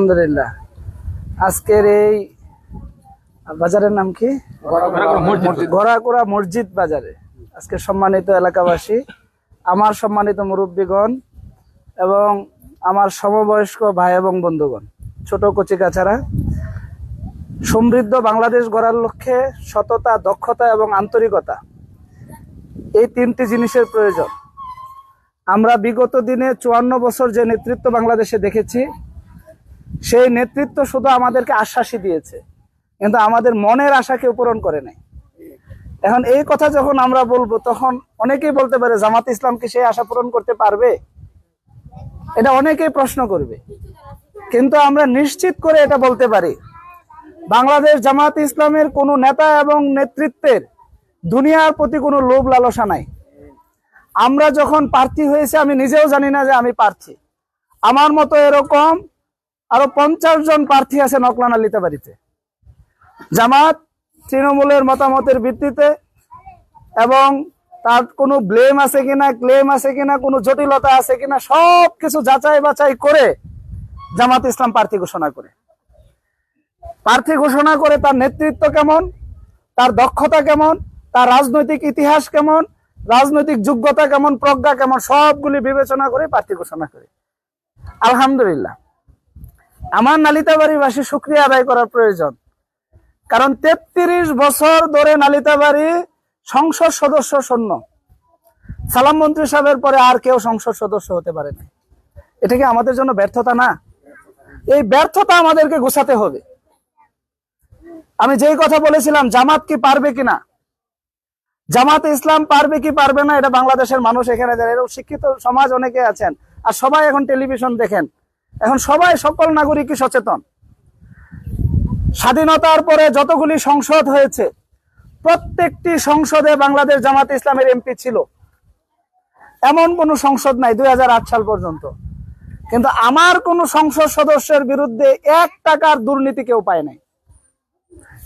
আলহামদুলিল্লাহ। আজকের এই বাজারের নাম কি? ঘোড়াকুড়া মসজিদ। বাজারে। আজকে সম্মানিত এলাকাবাসী আমার সম্মানিত মুরব্বীগণ এবং আমার সমবয়স্ক ভাই এবং বন্ধুগণ ছোট কচিকাছাড়া সমৃদ্ধ বাংলাদেশ গড়ার লক্ষ্যে সততা দক্ষতা এবং আন্তরিকতা এই তিনটি জিনিসের প্রয়োজন। আমরা বিগত দিনে চুয়ান্ন বছর যে নেতৃত্ব বাংলাদেশে দেখেছি সেই নেতৃত্ব শুধু আমাদেরকে আশ্বাসই দিয়েছে, কিন্তু আমাদের মনের আশাকে পূরণ করে নাই। এখন এই কথা যখন আমরা বলব, তখন অনেকেই বলতে পারে, জামাত ইসলাম কি সেই আশা পূরণ করতে পারবে? এটা অনেকেই প্রশ্ন করবে। কিন্তু আমরা নিশ্চিত করে এটা বলতে পারি, বাংলাদেশ জামাত ইসলামের কোনো নেতা এবং নেতৃত্বের দুনিয়ার প্রতি কোনো লোভ লালসা নাই। আমরা যখন প্রার্থী হয়েছে, আমি নিজেও জানি না যে আমি প্রার্থী। আমার মতো এরকম আরও পঞ্চাশ জন প্রার্থী আছে নকলানা লিতাবাড়িতে। জামাত তৃণমূলের মতামতের ভিত্তিতে এবং তার কোনো ব্লেম আছে কিনা, ক্লেম আছে কিনা, কোনো জটিলতা আছে কিনা সব কিছু যাচাই বাছাই করে জামাত ইসলাম প্রার্থী ঘোষণা করে। প্রার্থী ঘোষণা করে তার নেতৃত্ব কেমন, তার দক্ষতা কেমন, তার রাজনৈতিক ইতিহাস কেমন, রাজনৈতিক যোগ্যতা কেমন, প্রজ্ঞা কেমন, সবগুলি বিবেচনা করে প্রার্থী ঘোষণা করে। আলহামদুলিল্লাহ। আমার নালিতাবাড়িবাসী সুক্রিয়া আদায় করার প্রয়োজন। কারণ তেত্রিশ বছর ধরে নালিতাবাড়ি সংসদ সদস্য শূন্য। সালাম মন্ত্রী সাহেবের পরে আর কেউ সংসদ সদস্য হতে পারে না এটা কি আমাদের জন্য ব্যর্থতা না? এই ব্যর্থতা আমাদেরকে গোছাতে হবে। আমি যেই কথা বলেছিলাম, জামাত কি পারবে কিনা? জামাত ইসলাম পারবে কি পারবে না, এটা বাংলাদেশের মানুষ এখানে এরকম শিক্ষিত সমাজ অনেকে আছেন। আর সবাই এখন টেলিভিশন দেখেন। এখন সবাই, সকল নাগরিকই সচেতন। স্বাধীনতার পরে যতগুলি সংসদ হয়েছে, প্রত্যেকটি সংসদে বাংলাদেশ জামাত ইসলামের এমপি ছিল। এমন কোন সংসদ নাই দুই হাজার আট সাল পর্যন্ত। কিন্তু আমার কোন সংসদ সদস্যের বিরুদ্ধে এক টাকার দুর্নীতি কেউ পায় নাই।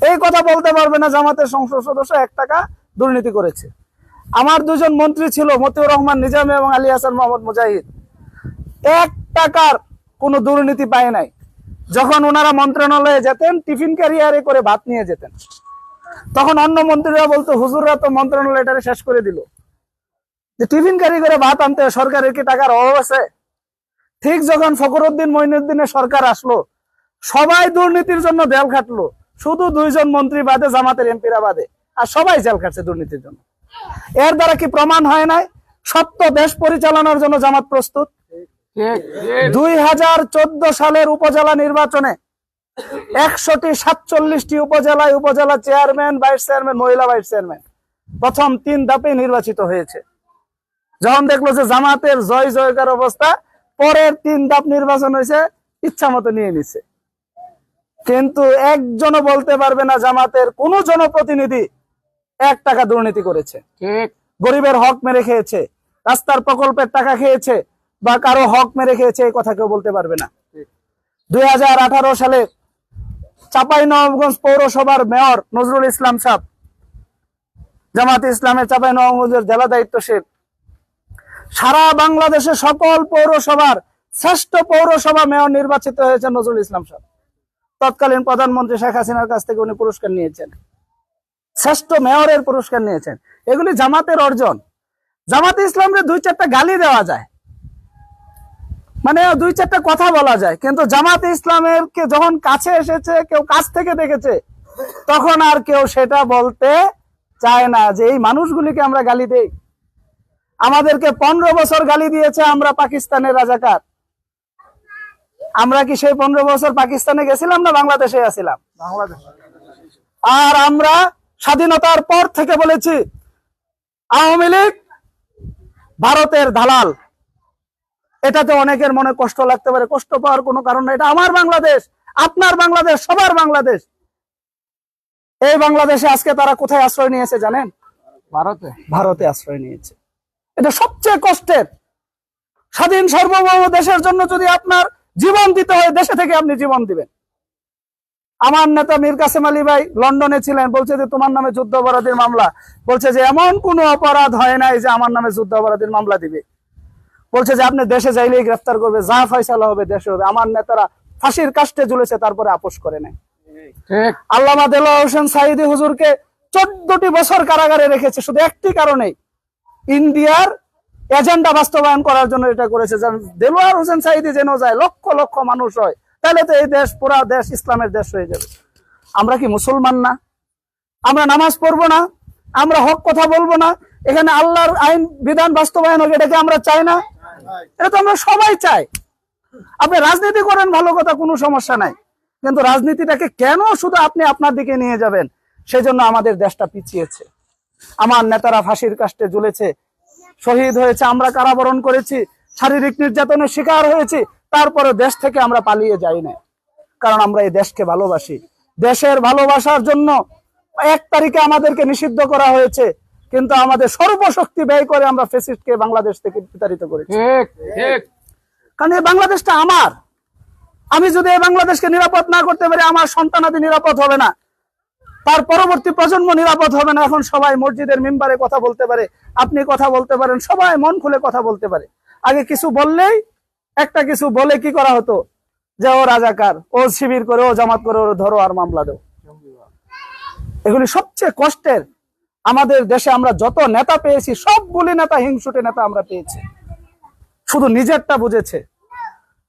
এই কথা বলতে পারবে না জামাতের সংসদ সদস্য, এক টাকা দুর্নীতি করেছে। আমার দুজন মন্ত্রী ছিল, মতিউর রহমান নিজামী এবং আলী হাসান মোহাম্মদ মুজাহিদ। এক টাকার কোনো দুর্নীতি পায় নাই। যখন ওনারা মন্ত্রণালয়ে যেতেন, টিফিন ক্যারিয়ারে করে ভাত নিয়ে যেতেন। তখন অন্য মন্ত্রীরা বলতো, হুজুররা তো মন্ত্রণালয়টা শেষ করে দিল। যে টিফিন ক্যারি করে ভাত আনতে সরকারের কি টাকার অভাব আছে? ঠিক যখন ফখরুদ্দিন মঈনুদ্দিনের সরকার আসলো, সবাই দুর্নীতির জন্য দেল খাটলো। শুধু দুইজন মন্ত্রী বাদে জামাতের এমপিরা বাদে। আর সবাই জেল খাটছে দুর্নীতির জন্য। এর দ্বারা কি প্রমাণ হয় নাই? সত্য দেশ পরিচালনার জন্য জামাত প্রস্তুত। দুই হাজার চোদ্দ সালের উপজেলা নির্বাচনে একশোটি সাতচল্লিশটি উপজেলায় উপজেলা চেয়ারম্যান ভাইস চেয়ারম্যান মহিলা ভাইস চেয়ারম্যান। প্রথম তিন ধাপে নির্বাচিত হয়েছে। যখন দেখল যে জামাতের জয় জয়কার অবস্থা পরের তিন ধাপ নির্বাচন হয়েছে ইচ্ছা মতো নিয়ে নিছে। কিন্তু একজনও বলতে পারবে না জামাতের কোন জনপ্রতিনিধি এক টাকা দুর্নীতি করেছে। গরিবের হক মেরে খেয়েছে রাস্তার প্রকল্পের টাকা খেয়েছে বা কারও হক মেরে খেয়েছে, এই কথা কেউ বলতে পারবে না। দুই হাজার আঠারো সালে চাপাই নবাবগঞ্জ পৌরসভার মেয়র নজরুল ইসলাম সাহ, জামাত ইসলামের চাপাই নবাবগঞ্জের জেলা দায়িত্বশীল। সারা বাংলাদেশে সকল পৌরসভার শ্রেষ্ঠ পৌরসভা মেয়র নির্বাচিত হয়েছে নজরুল ইসলাম সাহ। তৎকালীন প্রধানমন্ত্রী শেখ হাসিনার কাছ থেকে উনি পুরস্কার নিয়েছেন। শ্রেষ্ঠ মেয়রের পুরস্কার নিয়েছেন। এগুলি জামাতের অর্জন। জামাতে ইসলামের দুই চারটা গালি দেওয়া যায়। মানে দুই চারটা কথা বলা যায়। কিন্তু জামাতে ইসলামের কে যখন কাছে এসেছে, কেউ কাছ থেকে দেখেছে, তখন আর কেউ সেটা বলতে চায় না যে এই মানুষগুলিকে আমরা গালি দেই। আমাদেরকে পনেরো বছর গালি দিয়েছে আমরা পাকিস্তানের রাজাকার। আমরা কি সেই পনেরো বছর পাকিস্তানে গেছিলাম না বাংলাদেশে আছিলাম? আর আমরা স্বাধীনতার পর থেকে বলেছি, আওয়ামী লীগ ভারতের দালাল। এটাতে অনেকের মনে কষ্ট লাগতে পারে কষ্ট পাওয়ার কোনো কারণ এটা আমার বাংলাদেশ আপনার বাংলাদেশ সবার বাংলাদেশ। এই বাংলাদেশে আজকে তারা কোথায় আশ্রয় নিয়েছে জানেন? ভারতে। ভারতে আশ্রয় নিয়েছে। এটা সবচেয়ে কষ্টের। স্বাধীন সার্বভৌম দেশের জন্য যদি আপনার জীবন দিতে হয় দেশে থেকে আপনি জীবন দিবেন। আমার নেতা মীর কাসেম আলী ভাই লন্ডনে ছিলেন বলছে যে তোমার নামে যুদ্ধ অপরাধীর মামলা। বলছে যে এমন কোনো অপরাধ হয় নাই যে আমার নামে যুদ্ধ অপরাধীর মামলা দিবে। বলছে যে আপনি দেশে যাইলেই গ্রেফতার করবে যা ফয়সালা হবে দেশে হবে। আমার নেতারা ফাঁসির কাষ্টে ঝুলেছে তারপরে আপোষ করে নেয়। আল্লামা দেলোয়ার হোসেন সাইদি হুজুরকে চোদ্দটি বছর কারাগারে রেখেছে শুধু একটি কারণে ইন্ডিয়ার এজেন্ডা বাস্তবায়ন করার জন্য এটা করেছে। দেলোয়ার হোসেন সাইদি যেন যায় লক্ষ লক্ষ মানুষ হয় তাহলে তো এই দেশ পুরা দেশ ইসলামের দেশ হয়ে যাবে। আমরা কি মুসলমান না? আমরা নামাজ পড়ব না? আমরা হক কথা বলব না? এখানে আল্লাহর আইন বিধান বাস্তবায়ন হোক এটাকে আমরা চাই না? এটা তো আমরা সবাই চাই। আপনি রাজনীতি করেন, ভালো কথা, কোনো সমস্যা নাই। কিন্তু রাজনীতিটাকে কেন শুধু আপনি আপনার দিকে নিয়ে যাবেন? সেজন্য আমাদের দেশটা পিছিয়েছে। আমার নেতারা ফাঁসির কাষ্টে জ্বলেছে শহীদ হয়েছে, আমরা কারাবরণ করেছি। শারীরিক নির্যাতনের শিকার হয়েছি। তারপরে দেশ থেকে আমরা পালিয়ে যাই না কারণ আমরা এই দেশকে ভালোবাসি। দেশের ভালোবাসার জন্য এক তারিখে আমাদেরকে নিষিদ্ধ করা হয়েছে। কিন্তু আমাদের সর্বশক্তি ব্যয় করে আমরা ফেসিস্টকে বাংলাদেশ থেকে বিতাড়িত করেছি। কারণ এই বাংলাদেশটা আমার। আমি যদি এই বাংলাদেশকে নিরাপদ না করতে পারি আমার সন্তানাদি নিরাপদ হবে না। তার পরবর্তী প্রজন্ম নিরাপদ হবে না। এখন সবাই মসজিদের মেম্বারে কথা বলতে পারে আপনি কথা বলতে পারেন সবাই মন খুলে কথা বলতে পারে। আগে কিছু বললেই একটা কিছু বলে কি করা হতো? যে ও রাজাকার ও শিবির করে ও জামাত করে ও ধরো আর মামলা দেও। এগুলি সবচেয়ে কষ্টের আমাদের দেশে আমরা যত নেতা পেয়েছি, সবগুলি নেতা হিংসুটে নেতা আমরা পেয়েছি। শুধু নিজেরটা বুঝেছে।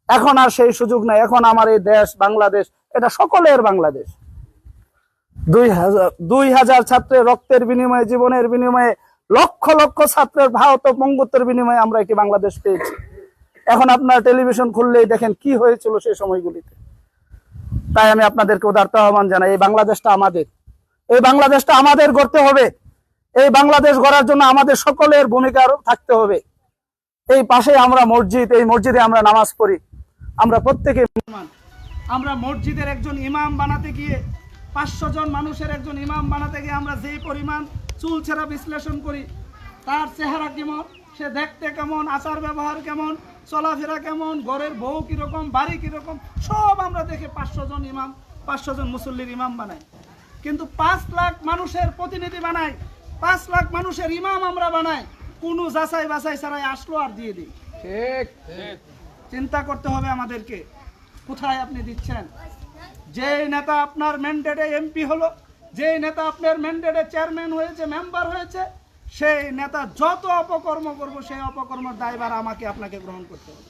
এখন আর সেই সুযোগ নাই। এখন আমার এই দেশ, বাংলাদেশ, এটা সকলের বাংলাদেশ। দুই হাজার দুই হাজার ছাত্রের রক্তের বিনিময়ে, জীবনের বিনিময়ে, লক্ষ লক্ষ ছাত্রের ভারত ও পঙ্গুত্বের বিনিময়ে আমরা একটি বাংলাদেশ পেয়েছি। এখন আপনার টেলিভিশন খুললেই দেখেন কি হয়েছিল সেই সময়গুলিতে। তাই আমি আপনাদেরকে উদার্ত আহ্বান জানাই, এই বাংলাদেশটা আমাদের। এই বাংলাদেশটা আমাদের গড়তে হবে। এই বাংলাদেশ গড়ার জন্য আমাদের সকলের ভূমিকা থাকতে হবে। এই পাশে আমরা মসজিদ, এই মসজিদে আমরা নামাজ পড়ি। আমরা প্রত্যেকে আমরা মসজিদের একজন ইমাম বানাতে গিয়ে পাঁচশো জন মানুষের একজন ইমাম বানাতে গিয়ে আমরা যেই পরিমাণ চুল ছেঁড়া বিশ্লেষণ করি, তার চেহারা কেমন, সে দেখতে কেমন, আচার ব্যবহার কেমন, চলাফেরা কেমন, ঘরের বউ কীরকম, বাড়ি কীরকম, সব আমরা দেখে পাঁচশো জন ইমাম, পাঁচশো জন মুসল্লির ইমাম বানাই। কিন্তু পাঁচ লাখ মানুষের প্রতিনিধি বানাই পাঁচ লাখ মানুষের ইমাম আমরা বানাই কোনো যাচাই বাছাই ছাড়াই আসলো আর দিয়ে দিই। ঠিক। চিন্তা করতে হবে আমাদেরকে। কোথায় আপনি দিচ্ছেন? যে নেতা আপনার ম্যান্ডেটে এমপি হলো যে নেতা আপনার ম্যান্ডেটে চেয়ারম্যান হয়েছে মেম্বার হয়েছে সেই নেতা যত অপকর্ম করব সেই অপকর্মের দায়ভার আমাকে আপনাকে গ্রহণ করতে হবে।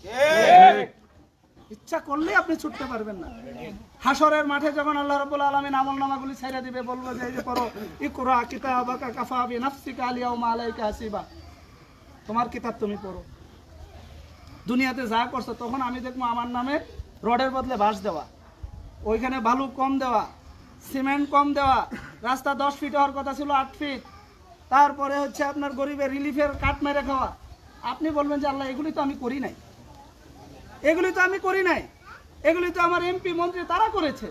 ইচ্ছা করলে আপনি ছুটতে পারবেন না। হাসরের মাঠে যখন আল্লাহ রাব্বুল আলামিন আমল নামাগুলি ছেড়ে দিবে বলব যে, এই যে পড়ো, ইকরা কিতাবাকা কাফা বিনাফসিকা আলিয়াউমা আলাইকা হাসিবা। তোমার কিতাব তুমি পড়ো। দুনিয়াতে যা করছ, তখন আমি দেখব আমার নামে রডের বদলে বাঁশ দেওয়া, ওইখানে বালু কম দেওয়া, সিমেন্ট কম দেওয়া, রাস্তা দশ ফিট হওয়ার কথা ছিল আট ফিট তারপরে হচ্ছে আপনার গরিবের রিলিফের কাঠ মেরে খাওয়া। আপনি বলবেন যে, আল্লাহ, এগুলি তো আমি করি নাই। এগুলি তো আমি করি নাই। এগুলি তো আমার এমপি, মন্ত্রী তারা করেছে।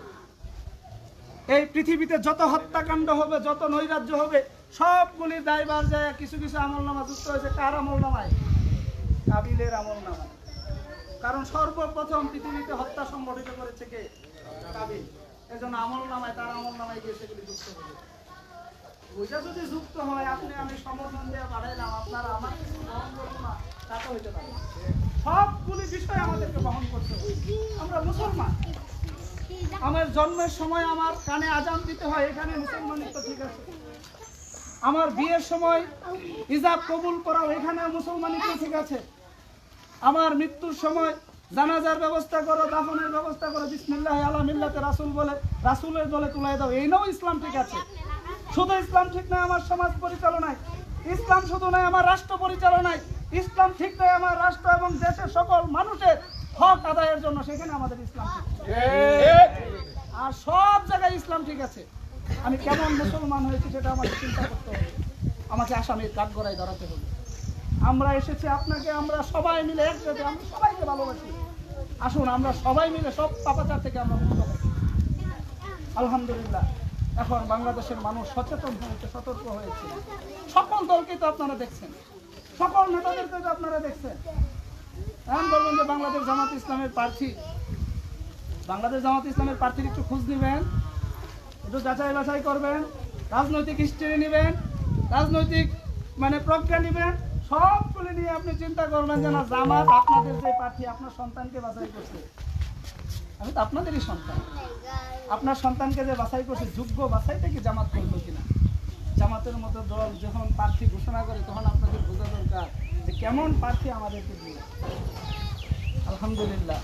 এই পৃথিবীতে যত হত্যাকাণ্ড হবে, যত নৈরাজ্য হবে সবগুলির দায়বার যায়, কিছু কিছু আমল নামা যুক্ত হয়েছে। কার আমল নামায় কাবিলের আমল নামায় কারণ সর্বপ্রথম পৃথিবীতে হত্যা সংগঠিত করেছে কে? কাবিল এজন্য আমল নামায় তার আমল নামায় গিয়ে সেগুলি যুক্ত হবে। ওইটা যদি যুক্ত হয়? আপনি আমি সমর্থন দিয়ে বাড়াইলাম। আপনারা আমার কিছু না। সবগুলি বিষয় আমাদেরকে বহন করতে হবে। আমরা মুসলমান। আমার জন্মের সময় আমার কানে আজান দিতে হয়, এখানে মুসলমানিত্ব ঠিক আছে। আমার বিয়ের সময় হিজাব কবুল করাও, এখানে মুসলমানিত্ব ঠিক আছে। আমার মৃত্যুর সময় জানাজার ব্যবস্থা করো, দাফনের ব্যবস্থা করো, বিসমিল্লাহ আলা মিল্লাতে রাসূল বলে, রাসূলের দলে তুলাই দাও। এই নাও ইসলাম ঠিক আছে। শুধু ইসলাম ঠিক নয়, আমার সমাজ পরিচালনায়। ইসলাম শুধু নয়, আমার রাষ্ট্র পরিচালনায়। ইসলাম ঠিক নয় আমার রাষ্ট্র এবং দেশের সকল মানুষের হক আদায়ের জন্য সেখানে আমাদের ইসলাম আর সব জায়গায় ইসলাম ঠিক আছে। আমি কেমন মুসলমান হয়েছি সেটা আমাকে চিন্তা করতে হবে। আমাকে আসামির কাঠ গড়ায় দাঁড়াতে হবে। আমরা এসেছি আপনাকে আমরা সবাই মিলে একসাথে আমরা সবাইকে ভালোবাসি। আসুন আমরা সবাই মিলে সব পাপাচার থেকে আমরা মুক্ত আলহামদুলিল্লাহ এখন বাংলাদেশের মানুষ সচেতন হয়েছে সতর্ক হয়েছে। সকল দলকে তো আপনারা দেখছেন। সকল নেতাদেরকে তো আপনারা দেখছেন। এখন বলবেন যে বাংলাদেশ জামাত ইসলামের প্রার্থী। বাংলাদেশ জামাত ইসলামের প্রার্থীর একটু খোঁজ নেবেন, একটু যাচাই বাছাই করবেন, রাজনৈতিক হিস্ট্রি নেবেন, রাজনৈতিক মানে প্রজ্ঞা নেবেন, সবগুলি নিয়ে আপনি চিন্তা করবেন যে না, জামাত আপনাদের যে প্রার্থী, আপনার সন্তানকে বাছাই করছে। আমি তো আপনাদেরই সন্তান। আপনার সন্তানকে যে বাছাই করছে, যোগ্য বাছাইটা কি জামাত করল কিনা? জামাতের মতো দল যখন প্রার্থী ঘোষণা করে, তখন আপনাদের বোঝা দরকার যে কেমন প্রার্থী আমাদেরকে দিয়ে আলহামদুলিল্লাহ।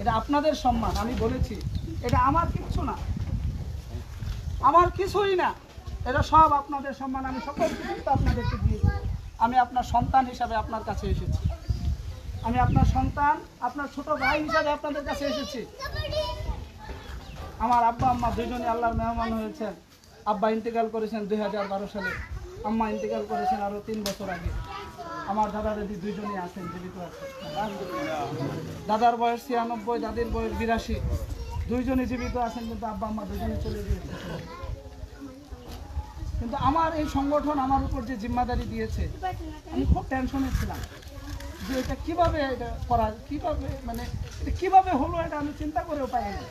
এটা আপনাদের সম্মান, আমি বলেছি, এটা আমার কিচ্ছু না। আমার কিছুই না। এটা সব আপনাদের সম্মান, আমি সকল কিছু আপনাদেরকে দিয়েছি। আমি আপনার সন্তান হিসাবে আপনার কাছে এসেছি। আমি আপনার সন্তান, আপনার ছোট ভাই হিসাবে আপনাদের কাছে এসেছি। আমার আব্বা, আম্মা দুজনে আল্লাহর মেহমান হয়েছেন। আব্বা ইন্তেকাল করেছেন দুই হাজার বারো সালে। আম্মা ইন্তেকাল করেছেন আরও তিন বছর আগে। আমার দাদা দাদি দুইজনই আছেন, জীবিত আছেন। দাদার বয়স ছিয়ানব্বই, দাদির বয়স বিরাশি। দুইজনই জীবিত আছেন, কিন্তু আব্বা আম্মা দুজনে চলে গিয়েছে। কিন্তু আমার এই সংগঠন আমার উপর যে জিম্মাদারি দিয়েছে, আমি খুব টেনশনে ছিলাম যে এটা কীভাবে এটা করা, কীভাবে মানে এটা কীভাবে হলো এটা আমি চিন্তা করেও পাইনি।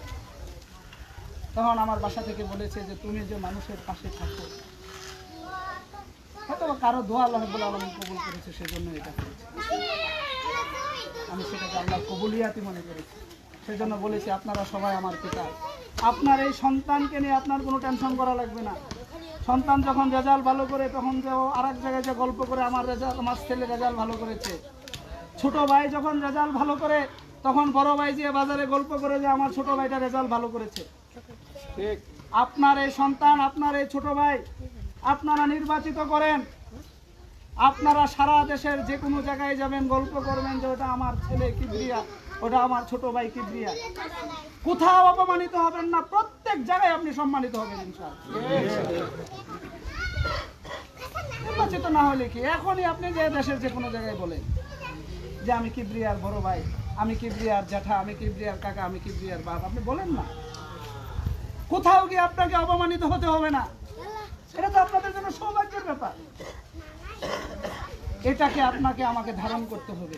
তখন আমার বাসা থেকে বলেছে যে তুমি যে মানুষের পাশে থাকো, হয়তো কারও দোয়া আল্লাহ আলামিন কবুল করেছে, সেজন্য এটা করেছে আমি সেটাকে আল্লাহ কবুলিয়াতি মনে করেছি। সেজন্য বলেছি, আপনারা সবাই আমার পিতা। আপনার এই সন্তানকে নিয়ে আপনার কোনো টেনশন করা লাগবে না। সন্তান যখন রেজাল্ট ভালো করে, তখন যে আর এক জায়গায় যে গল্প করে, আমার রেজাল্ট, আমার ছেলে রেজাল্ট ভালো করেছে। ছোট ভাই যখন রেজাল্ট ভালো করে, তখন বড় ভাই যে বাজারে গল্প করে যে আমার ছোট ভাইটা রেজাল্ট ভালো করেছে। আপনার এই সন্তান, আপনার এই ছোট ভাই, আপনারা নির্বাচিত করেন। আপনারা সারা দেশের যে কোনো জায়গায় যাবেন, গল্প করবেন যে ওটা আমার ছেলে কিবরিয়া, ওটা আমার ছোট ভাই কিবরিয়া। কোথাও অপমানিত হবেন না, প্রত্যেক জায়গায় আপনি সম্মানিত হবেন নির্বাচিত না হলে কি? এখনই আপনি যে দেশের যে কোনো জায়গায় বলেন যে আমি কিবরিয়ার বড় ভাই, আমি কিবরিয়ার জ্যাঠা, আমি কিবরিয়ার কাকা, আমি কিবরিয়ার বাপ, আপনি বলেন না। কোথাও গিয়ে আপনাকে অপমানিত হতে হবে না। এটা তো আপনাদের জন্য সৌভাগ্যের ব্যাপার। এটাকে আপনাকে আমাকে ধারণ করতে হবে।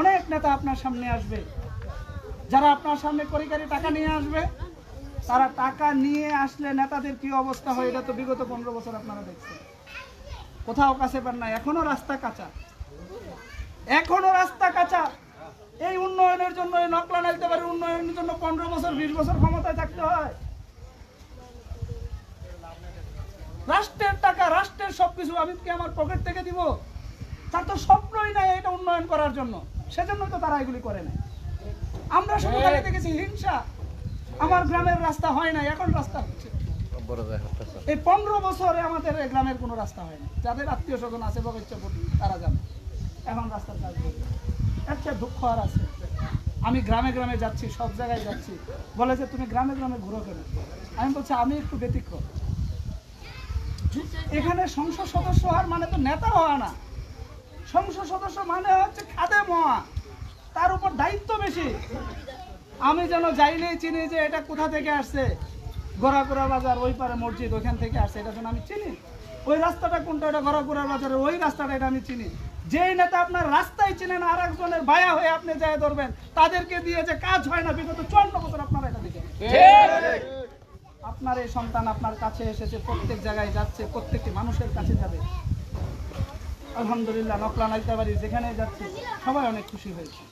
অনেক নেতা আপনার সামনে আসবে। যারা আপনার সামনে করিকারি টাকা নিয়ে আসবে তারা টাকা নিয়ে আসলে নেতাদের কি অবস্থা হয় এটা তো বিগত পনেরো বছর আপনারা দেখছেন। কোথাও কাছে পান না এখনও রাস্তা কাঁচা। এখনও রাস্তা কাঁচা। এই উন্নয়নের জন্য এই নকলা নাইতে পারে, উন্নয়নের জন্য পনেরো বছর, বিশ বছর ক্ষমতায় থাকতে হয়। রাষ্ট্রের টাকা, রাষ্ট্রের সবকিছু আমি কি আমার পকেট থেকে দিব। তার তো স্বপ্নই নাই এটা উন্নয়ন করার জন্য। সেজন্য তো তারা এগুলি করে নাই। আমরা শুধু খালি দেখেছি হিংসা। আমার গ্রামের রাস্তা হয় না এখন রাস্তা হচ্ছে। এই পনেরো বছরে আমাদের গ্রামের কোনো রাস্তা হয় না যাদের আত্মীয় স্বজন আছে বা ইচ্ছা তারা জানে। এখন রাস্তার কাজ দুঃখ আর আছে। আমি গ্রামে গ্রামে যাচ্ছি, সব জায়গায় যাচ্ছি। বলে যে, তুমি গ্রামে গ্রামে ঘুরো কেন? আমি বলছি, আমি একটু ব্যতিক্রম। এখানে সংসদ সদস্য হওয়ার মানে তো নেতা হওয়া না। সংসদ সদস্য মানে হচ্ছে খাদে মহা। তার উপর দায়িত্ব বেশি। আমি যেন যাইলেই চিনি যে, এটা কোথা থেকে আসছে? গোড়াকুড়া বাজার, ওই পারে মসজিদ, ওইখান থেকে আসছে, এটা যেন আমি চিনি। ওই রাস্তাটা কোনটা, এটা গোড়াকুড়া বাজারের ওই রাস্তাটা, এটা আমি চিনি। যেই নেতা আপনার রাস্তায় চিনেন আর একজনের ভায়া হয়ে আপনি যায় ধরবেন তাদেরকে দিয়ে যে কাজ হয় না বিগত চুয়ান্ন বছর আপনারা এটা দেখেন। আপনার এই সন্তান আপনার কাছে এসেছে প্রত্যেক জায়গায় যাচ্ছে প্রত্যেকটি মানুষের কাছে যাবে। আলহামদুলিল্লাহ নকলা নাইতাবাড়ি যেখানে যাচ্ছে সবাই অনেক খুশি হয়েছে।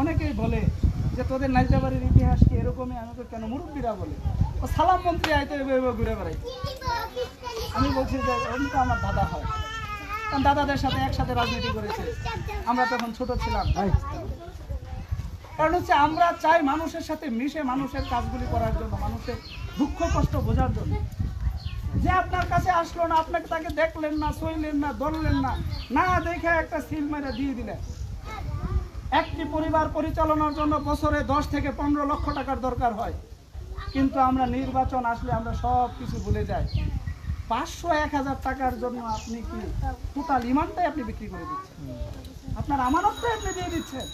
অনেকেই বলে যে তোদের নাইতাবাড়ির ইতিহাস কি এরকমই? আমি তো কেন মুরব্বীরা বলে? ও সালাম মন্ত্রী আইতে ঘুরে বেড়াই আমি বলছি যে তো আমার দাদা হয়। দাদাদের সাথে একসাথে রাজনীতি করেছে। আমরা তখন ছোট ছিলাম। কারণ হচ্ছে আমরা চাই মানুষের সাথে মিশে মানুষের কাজগুলি করার জন্য মানুষের দুঃখ কষ্ট বোঝার জন্য। যে আপনার কাছে আসলো না আপনাকে তাকে দেখলেন না সইলেন না ধরলেন না না দেখে একটা সিল মেরে দিয়ে দিলেন। একটি পরিবার পরিচালনার জন্য বছরে দশ থেকে পনেরো লক্ষ টাকার দরকার হয়। কিন্তু আমরা নির্বাচন আসলে আমরা সব কিছু ভুলে যাই। পাঁচশো এক হাজার টাকার জন্য আপনি কি টোটাল ইমানটাই আপনি বিক্রি করে দিচ্ছেন? আপনার আমানতটাই আপনি দিয়ে দিচ্ছেন।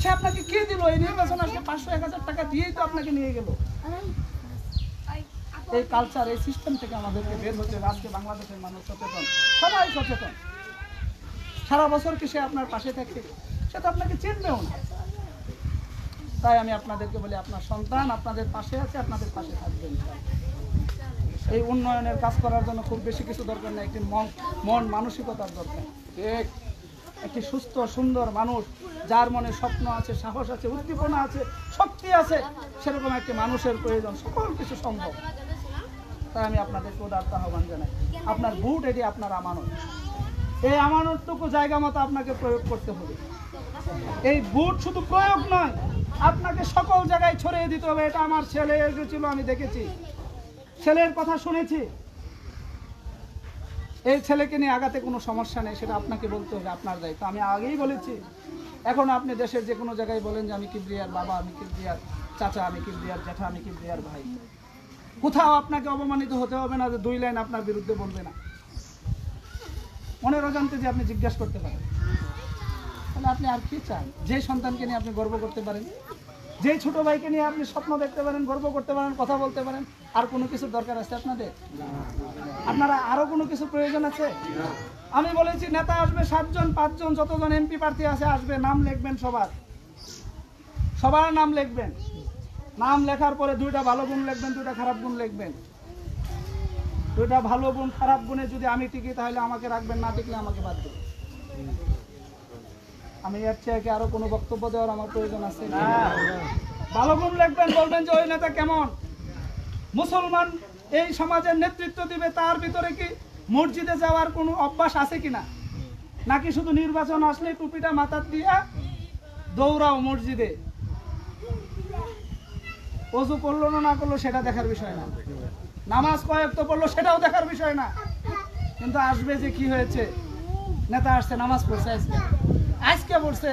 সে আপনাকে কি দিল? এই নির্বাচন আসলে পাঁচশো এক হাজার টাকা দিয়েই তো আপনাকে নিয়ে গেল। এই কালচার এই সিস্টেম থেকে আমাদেরকে বের হতে আজকে বাংলাদেশের মানুষ সচেতন। সবাই সচেতন। সারা বছর কি সে আপনার পাশে থাকে? সে তো আপনাকে চিনবেও না। তাই আমি আপনাদেরকে বলি আপনার সন্তান আপনাদের পাশে আছে আপনাদের পাশে থাকবেন। এই উন্নয়নের কাজ করার জন্য খুব বেশি কিছু দরকার নেই, একটি মন মন মানসিকতার দরকার। ঠিক একটি সুস্থ, সুন্দর মানুষ, যার মনে স্বপ্ন আছে, সাহস আছে, উদ্দীপনা আছে, শক্তি আছে, সেরকম একটি মানুষের প্রয়োজন, সকল কিছু সম্ভব। তাই আমি আপনাদেরকে উদার্ত আহ্বান জানাই। আপনার বুট এটি আপনার আমানত। এই আমানতটুকু জায়গা মতো আপনাকে প্রয়োগ করতে হবে। এই বুট শুধু প্রয়োগ নয়, আপনাকে সকল জায়গায় ছড়িয়ে দিতে হবে। এটা আমার ছেলে এসেছিল, আমি দেখেছি। ছেলের কথা শুনেছি। এই ছেলেকে নিয়ে আগাতে কোনো সমস্যা নেই, সেটা আপনাকে বলতে হবে, আপনার দায়িত্ব। আমি আগেই বলেছি, এখন আপনি দেশের যে কোনো জায়গায় বলেন যে আমি কিবরিয়ার বাবা, আমি কিবরিয়ার চাচা, আমি কিবরিয়ার জ্যাঠা, আমি কিবরিয়ার ভাই। কোথাও আপনাকে অপমানিত হতে হবে না যে দুই লাইন আপনার বিরুদ্ধে বলবে না। মনের অজান্তে যে আপনি জিজ্ঞাসা করতে পারেন। তাহলে আপনি আর কি চান? যে সন্তানকে নিয়ে আপনি গর্ব করতে পারেন? যে ছোট ভাইকে নিয়ে আপনি স্বপ্ন দেখতে পারেন, গর্ব করতে পারেন, কথা বলতে পারেন, আর কোনো কিছু দরকার আছে আপনাদের? আপনারা আরও কোনো কিছু প্রয়োজন আছে? আমি বলেছি, নেতা আসবে সাতজন, পাঁচজন, যতজন এমপি প্রার্থী আছে, আসবে, নাম লিখবেন সবার। সবার নাম লিখবেন। নাম লেখার পরে দুইটা ভালো গুণ লিখবেন, দুইটা খারাপ গুণ লিখবেন। দুইটা ভালো গুণ, খারাপ গুণে যদি আমি টিকি, তাহলে আমাকে রাখবেন, না টিকলে আমাকে বাদ দেবেন। আমি এর চেয়ে কি আরও কোনো বক্তব্য দেওয়ার আমার প্রয়োজন আছে? ভালো গুণ লিখবেন বলবেন যে ওই নেতা কেমন? মুসলমান এই সমাজের নেতৃত্ব দিবে তার ভিতরে কি মসজিদে যাওয়ার কোনো অভ্যাস আছে কিনা? নাকি শুধু নির্বাচন আসলে টুপিটা মাথার দিয়া দৌড়াও মসজিদে? অজু করল না না করল সেটা দেখার বিষয় না। নামাজ কয়েক তো পড়ল সেটাও দেখার বিষয় না। কিন্তু আসবে যে কি হয়েছে? নেতা আসছে নামাজ পড়ছে আজকে। আজকে পড়ছে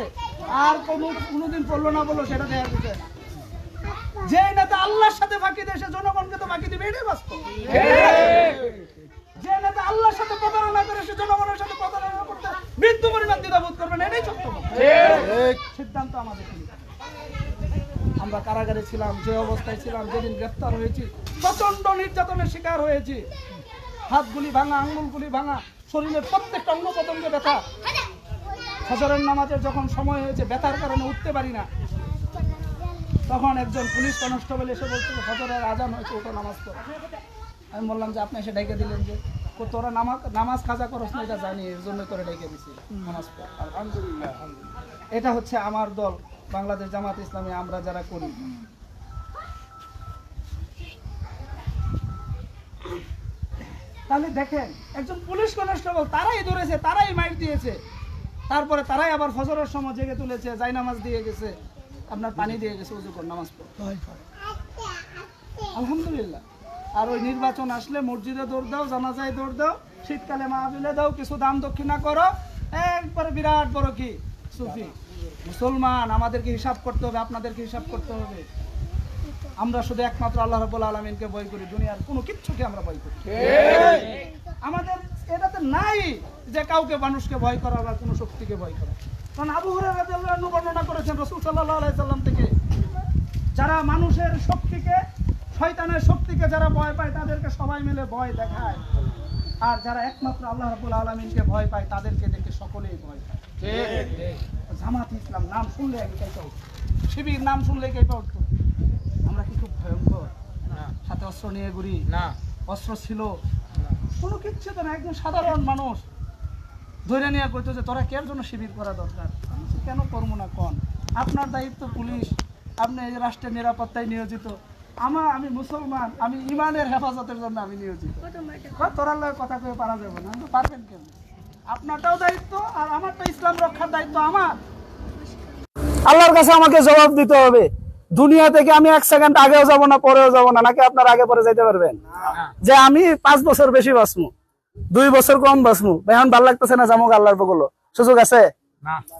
আর কোনো, কোনোদিন পড়ল না বলল, সেটা বিষয় না যে নেতা আল্লাহর সাথে ফাঁকি সে জনগণকে তো ফাঁকি দিবে, এটাই বাস্তব। যে নেতা আল্লাহর সাথে প্রতারণা করে, সে জনগণের সাথে প্রতারণা করতে মৃত্যু পরিমাণ দ্বিধাবোধ এটাই সত্য সিদ্ধান্ত আমাদের আমরা কারাগারে ছিলাম, যে অবস্থায় ছিলাম, যেদিন গ্রেফতার হয়েছি প্রচণ্ড নির্যাতনের শিকার হয়েছি। হাতগুলি ভাঙা আঙ্গুলগুলি ভাঙা, শরীরের প্রত্যেকটা অঙ্গ প্রত্যঙ্গে ব্যথা। ফজরের নামাজের যখন সময় হয়েছে ব্যথার কারণে উঠতে পারি না। তখন একজন পুলিশ কনস্টেবল এসে বলছিল ফজরের আজান হয়েছে ওটা নামাজ পড়ো। আমি বললাম যে আপনি এসে ডেকে দিলেন যে তোরা নামাজ নামাজ খাজা করস না এটা জানি এর জন্য তোরা ডেকে দিছি নামাজ পড়। আলহামদুলিল্লাহ। এটা হচ্ছে আমার দল বাংলাদেশ জামাত ইসলামী আমরা যারা করি। তাহলে দেখেন একজন পুলিশ কনস্টেবল তারাই ধরেছে তারাই মাইক দিয়েছে। তারপরে তারাই আবার ফজরের সময় জেগে তুলেছে যাই নামাজ দিয়ে গেছে আপনার পানি দিয়ে গেছে উজু কর নামাজ পড় আলহামদুলিল্লাহ। আর ওই নির্বাচন আসলে মসজিদে দৌড় দাও জানাজায় দৌড় দাও শীতকালে মাহফিলে দাও কিছু দান দক্ষিণা করো। একবারে বিরাট বড় কি? সুফি। মুসলমান আমাদেরকে হিসাব করতে হবে আপনাদেরকে হিসাব করতে হবে। আমরা শুধু একমাত্র আল্লাহ রাব্বুল আলমিনকে বই করি দুনিয়ার কোনো কিচ্ছুকে আমরা বই করি আমাদের এটাতে নাই যে কাউকে মানুষকে ভয় করা বা কোনো শক্তিকে ভয় করা। কারণ আবু আনহু বর্ণনা করেছেন রাসূল আলাইহি থেকে যারা মানুষের শক্তিকে শয়তানের শক্তিকে যারা ভয় পায় তাদেরকে সবাই মিলে ভয় দেখায়। আর যারা একমাত্র আল্লাহ রাবুল আলামিনকে ভয় পায় তাদেরকে দেখে সকলেই ভয় পায়। জামাত ইসলাম নাম শুনলে কেঁপে উঠতো। শিবির নাম শুনলে কেঁপে উঠতো। আমরা কি খুব ভয়ঙ্কর? সাথে অস্ত্র নিয়ে ঘুরি। না। অস্ত্র ছিল কোনো কিচ্ছু তো না, একজন সাধারণ মানুষ। ধরে নিয়ে কইতো যে, তোরা কেন জন্য শিবির করা দরকার? কেন করব না, কন? আপনার দায়িত্ব পুলিশ, আপনি এই রাষ্ট্রের নিরাপত্তায় নিয়োজিত। আমার আমি মুসলমান, আমি ইমানের হেফাজতের জন্য আমি নিয়োজিত। তোরার লগে কথা কয়ে পারা যাবে না পারবেন কেন? আপনারটাও দায়িত্ব আর আমারটা ইসলাম রক্ষার দায়িত্ব আমার। আল্লাহর কাছে আমাকে জবাব দিতে হবে। দুনিয়া থেকে আমি এক সেকেন্ড আগেও যাব না পরেও যাব না নাকি আপনার আগে পরে যাইতে পারবেন? যে আমি পাঁচ বছর বেশি বাঁচমু দুই বছর কম বাঁচমু। এখন ভালো লাগতেছে না জামুক আল্লাহর বগলো সুযোগ আছে?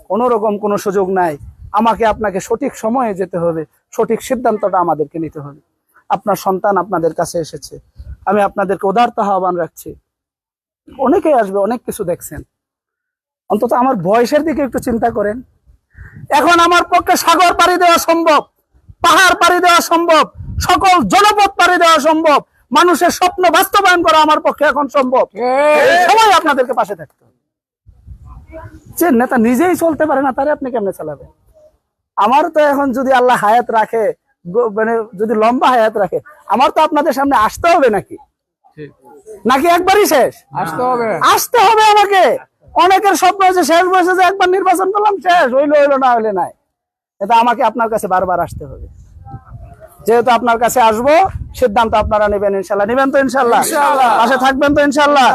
কোনো রকম কোনো সুযোগ নাই। আমাকে আপনাকে সঠিক সময়ে যেতে হবে সঠিক সিদ্ধান্তটা আমাদেরকে নিতে হবে। আপনার সন্তান আপনাদের কাছে এসেছে। আমি আপনাদেরকে উদারত আহ্বান রাখছি। অনেকেই আসবে অনেক কিছু দেখছেন। অন্তত আমার বয়সের দিকে একটু চিন্তা করেন। এখন আমার পক্ষে সাগর পাড়ি দেওয়া সম্ভব। পাহাড় পাড়ি দেওয়া সম্ভব সকল জনপদ পাড়ি দেওয়া সম্ভব মানুষের স্বপ্ন বাস্তবায়ন করা আমার পক্ষে এখন সম্ভব। সবাই আপনাদেরকে পাশে থাকতে যে নেতা নিজেই চলতে পারে না তারে আপনি কেমনে চালাবেন? আমার তো এখন যদি আল্লাহ হায়াত রাখে মানে যদি লম্বা হায়াত রাখে আমার তো আপনাদের সামনে আসতে হবে নাকি? নাকি একবারই শেষ? আসতে হবে। আসতে হবে আমাকে। অনেকের স্বপ্ন হয়েছে শেষ বয়সে যে একবার নির্বাচন করলাম শেষ হইল হইল না হইলে নাই। এটা আমাকে আপনার কাছে বারবার আসতে হবে। যেহেতু আপনার কাছে আসব সিদ্ধান্ত আপনারা নেবেন ইনশাল্লাহ। নেবেন তো ইনশাল্লাহ? পাশে থাকবেন তো ইনশাল্লাহ?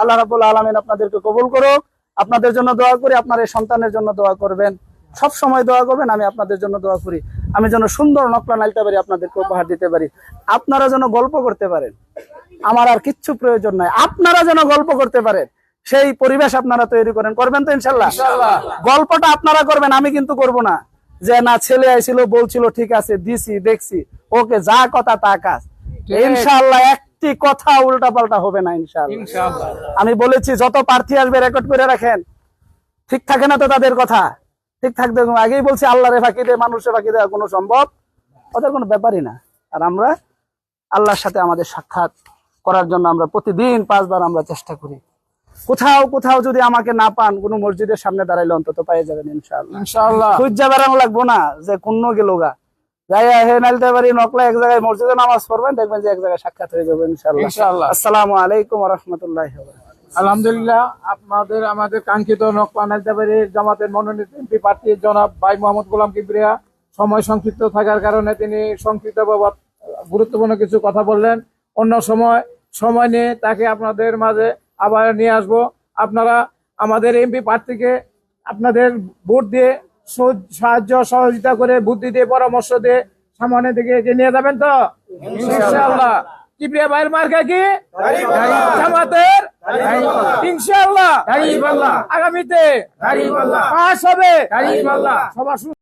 আল্লাহ রাবুল আলমিন আপনাদেরকে কবুল করুক। আপনাদের জন্য দোয়া করি আপনার এই সন্তানের জন্য দোয়া করবেন। সব সময় দোয়া করবেন আমি আপনাদের জন্য দোয়া করি। আমি যেন সুন্দর নকলা নাইতে পারি আপনাদেরকে উপহার দিতে পারি। আপনারা যেন গল্প করতে পারেন। আমার আর কিচ্ছু প্রয়োজন নাই। আপনারা যেন গল্প করতে পারেন। সেই পরিবেশ আপনারা তৈরি করেন। করবেন তো ইনশাল্লাহ। গল্পটা আপনারা করবেন আমি কিন্তু করব না। যে না ছেলে আইছিল বলছিল ঠিক আছে দিছি দেখছি। ওকে যা কথা তা কাজ। ইনশাল্লাহ একটি কথা উল্টা পাল্টা হবে না ইনশাল্লাহ ইনশাআল্লাহ। আমি বলেছি যত প্রার্থী আসবে রেকর্ড করে রাখেন। ঠিক থাকে না তো তাদের কথা? ঠিক থাকতে আগেই বলছি আল্লাহরে ফাঁকি দিয়ে মানুষের ফাঁকি দেওয়া কোনো সম্ভব? ওদের কোনো ব্যাপারই না। আর আমরা আল্লাহর সাথে আমাদের সাক্ষাৎ করার জন্য আমরা প্রতিদিন পাঁচবার আমরা চেষ্টা করি। কোথাও কোথাও যদি আমাকে না পান কোনো মসজিদের সামনে দাঁড়াইলে অন্তত পেয়ে যাবেন ইনশাআল্লাহ। ইনশাআল্লাহ। খুঁজা বেড়ানো লাগবো না যে কোন গেল গা। যাই হে নাইলতে পারি নকলা এক জায়গায় মসজিদে নামাজ পড়বেন দেখবেন যে এক জায়গায় সাক্ষাৎ হয়ে যাবে ইনশাআল্লাহ। ইনশাআল্লাহ। আসসালামু আলাইকুম রহমতুল্লাহ আলহামদুলিল্লাহ আপনাদের আমাদের কাঙ্ক্ষিত নকলা নাইজাবাড়ির জামাতের মনোনীত এমপি প্রার্থী জনাব ভাই মোহাম্মদ গোলাম কিবরিয়া। সময় সংক্ষিপ্ত থাকার কারণে তিনি সংক্ষিপ্ত গুরুত্বপূর্ণ কিছু কথা বললেন। অন্য সময় সময় নিয়ে তাকে আপনাদের মাঝে আবার নিয়ে আসব। আপনারা আমাদের এমপি প্রার্থীকে আপনাদের ভোট দিয়ে সহ- সাহায্য সহযোগিতা করে বুদ্ধি দিয়ে পরামর্শ দিয়ে সামনের দিকে এগিয়ে নিয়ে যাবেন তো? ইনশাআল্লাহ। কিবরিয়া ভাইয়ের মার্কা কি? জামাতের ইনশাআল্লাহ। আগামীতে পাস হবে। সবার